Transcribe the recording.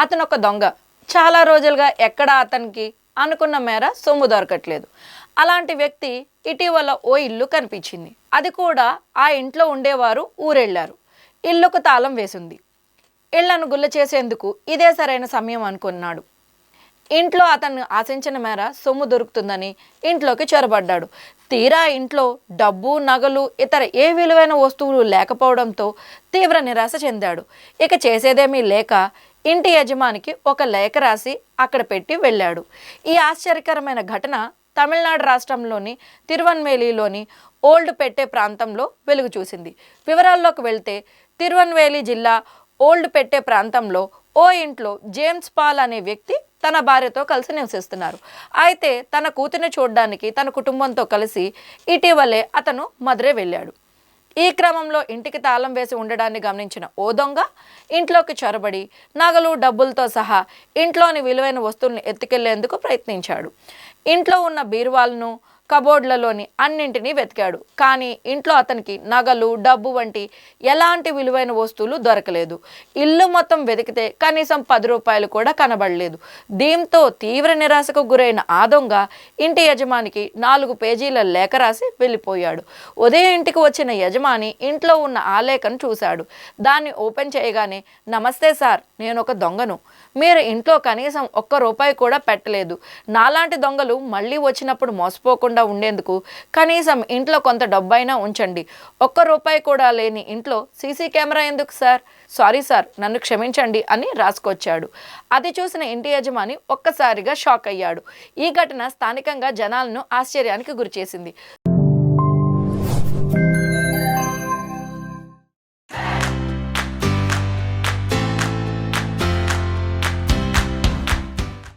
అతను ఒక దొంగ. చాలా రోజులుగా ఎక్కడ అతనికి అనుకున్న మేర సొమ్ము దొరకట్లేదు. అలాంటి వ్యక్తి ఇటీవల ఓ ఇల్లు కనిపించింది. అది కూడా ఆ ఇంట్లో ఉండేవారు ఊరెళ్ళారు. ఇల్లుకు తాళం వేసింది. ఇళ్ళను గుల్ల చేసేందుకు ఇదే సరైన సమయం అనుకున్నాడు. ఇంట్లో అతను ఆశించిన మేర సొమ్ము దొరుకుతుందని ఇంట్లోకి చొరబడ్డాడు. తీరా ఇంట్లో డబ్బు నగలు ఇతర ఏ విలువైన వస్తువులు లేకపోవడంతో తీవ్ర నిరాశ చెందాడు. ఇక చేసేదేమీ లేక ఇంటి యజమానికి ఒక లేఖ రాసి అక్కడ పెట్టి వెళ్ళాడు. ఈ ఆశ్చర్యకరమైన ఘటన తమిళనాడు రాష్ట్రంలోని తిరువన్వేలిలోని ఓల్డ్ పెట్టే ప్రాంతంలో వెలుగు చూసింది వివరాల్లోకి వెళ్తే తిరువన్వేలి జిల్లా ఓల్డ్ పెట్టే ప్రాంతంలో ఓ ఇంట్లో జేమ్స్ పాల్ అనే వ్యక్తి తన భార్యతో కలిసి నివసిస్తున్నారు. అయితే తన కూతురిని చూడడానికి తన కుటుంబంతో కలిసి ఇటీవలే అతను మదురే వెళ్ళాడు. ఈ క్రమంలో ఇంటికి తాళం వేసి ఉండడాన్ని గమనించిన ఓ దొంగ ఇంట్లోకి చొరబడి నగలు డబ్బులతో సహా ఇంట్లోని విలువైన వస్తువులను ఎత్తుకెళ్ళేందుకు ప్రయత్నించాడు. ఇంట్లో ఉన్న బీరువాలను కబోర్డ్లలోని అన్నింటినీ వెతికాడు. కానీ ఇంట్లో అతనికి నగలు డబ్బు వంటి ఎలాంటి విలువైన వస్తువులు దొరకలేదు. ఇల్లు మొత్తం వెతికితే కనీసం పది రూపాయలు కూడా కనబడలేదు. దీంతో తీవ్ర నిరాశకు గురైన ఆ దొంగ ఇంటి యజమానికి నాలుగు పేజీల లేఖ రాసి వెళ్ళిపోయాడు. ఉదయం ఇంటికి వచ్చిన యజమాని ఇంట్లో ఉన్న ఆ లేఖను చూశాడు. దాన్ని ఓపెన్ చేయగానే నమస్తే సార్ నేను ఒక దొంగను. మీరు ఇంట్లో కనీసం ఒక్క రూపాయి కూడా పెట్టలేదు. నాలాంటి దొంగలు మళ్ళీ వచ్చినప్పుడు మోసపోకుండా ఉండేందుకు కనీసం ఇంట్లో కొంత డబ్బైనా ఉంచండి. ఒక్క రూపాయి కూడా లేని ఇంట్లో సీసీ కెమెరా ఎందుకు సార్? సారీ సార్ నన్ను క్షమించండి అని రాసుకొచ్చాడు. అది చూసిన ఇంటి యజమాని ఒక్కసారిగా షాక్ అయ్యాడు. ఈ ఘటన స్థానికంగా జనాలను ఆశ్చర్యానికి గురిచేసింది.